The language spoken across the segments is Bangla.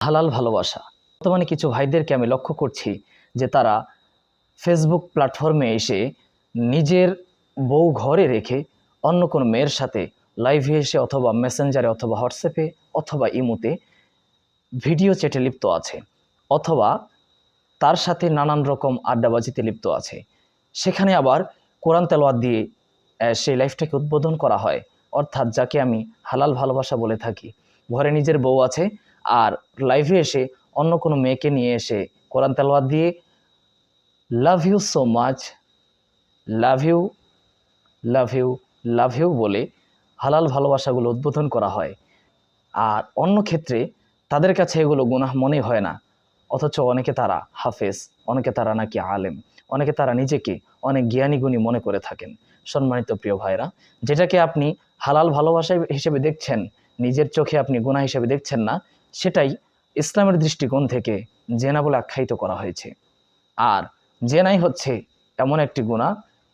হালাল ভালোবাসা। বর্তমানে কিছু ভাইদেরকে আমি লক্ষ্য করছি যে তারা ফেসবুক প্ল্যাটফর্মে এসে নিজের বউ ঘরে রেখে অন্য কোনো মেয়ের সাথে লাইভে এসে অথবা মেসেঞ্জারে অথবা হোয়াটসঅ্যাপে অথবা ইমোতে ভিডিও চ্যাটে লিপ্ত আছে অথবা তার সাথে নানান রকম আড্ডাবাজিতে লিপ্ত আছে। সেখানে আবার কোরআন তেলোয়াত দিয়ে সেই লাইফটাকে উদ্বোধন করা হয়। অর্থাৎ যাকে আমি হালাল ভালোবাসা বলে থাকি। ঘরে নিজের বউ আছে আর লাইভে এসে অন্য কোনো মেয়েকে নিয়ে এসে কোরআন তেলোয়াত দিয়ে love you so much love you love you love you বলে হালাল ভালোবাসাগুলো উদ্বোধন করা হয়। আর অন্য ক্ষেত্রে তাদের কাছে এগুলো গুনাহ মনে হয় না। অথচ অনেকে তারা হাফেজ, অনেকে তারা নাকি আলেম, অনেকে তারা নিজেকে অনেক জ্ঞানী গুণী মনে করে থাকেন। সম্মানিত প্রিয় ভাইরা যেটাকে আপনি হালাল ভালোবাসা হিসেবে দেখছেন নিজের চোখে আপনি গুনাহ হিসেবে দেখছেন না, সেটাই ইসলামের দৃষ্টিকোণ থেকে জেনা বলে আখ্যায়িত করা হয়েছে। আর জেনাই হচ্ছে এমন একটি গুণা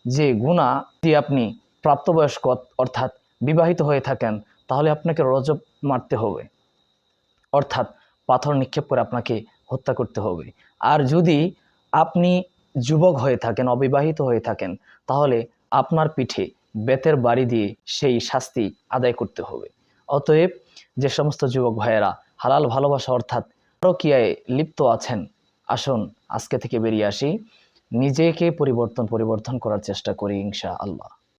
যে গুণা দিয়ে আপনি প্রাপ্তবয়স্ক অর্থাৎ বিবাহিত হয়ে থাকেন, তাহলে আপনাকে রজব মারতে হবে। অর্থাৎ পাথর নিক্ষেপ করে আপনাকে হত্যা করতে হবে। আর যদি আপনি যুবক হয়ে থাকেন, অবিবাহিত হয়ে থাকেন, তাহলে আপনার পিঠে বেতের বাড়ি দিয়ে সেই শাস্তি আদায় করতে হবে। অতএব যে সমস্ত যুবক ভাইয়েরা, হালাল ভালোবাসা অর্থাৎ প্রক্রিয়ায় লিপ্ত আছেন, আসুন আজকে থেকে বেরিয়ে আসি। নিজেকে পরিবর্তন পরিবর্তন করার চেষ্টা করি ইনশা আল্লাহ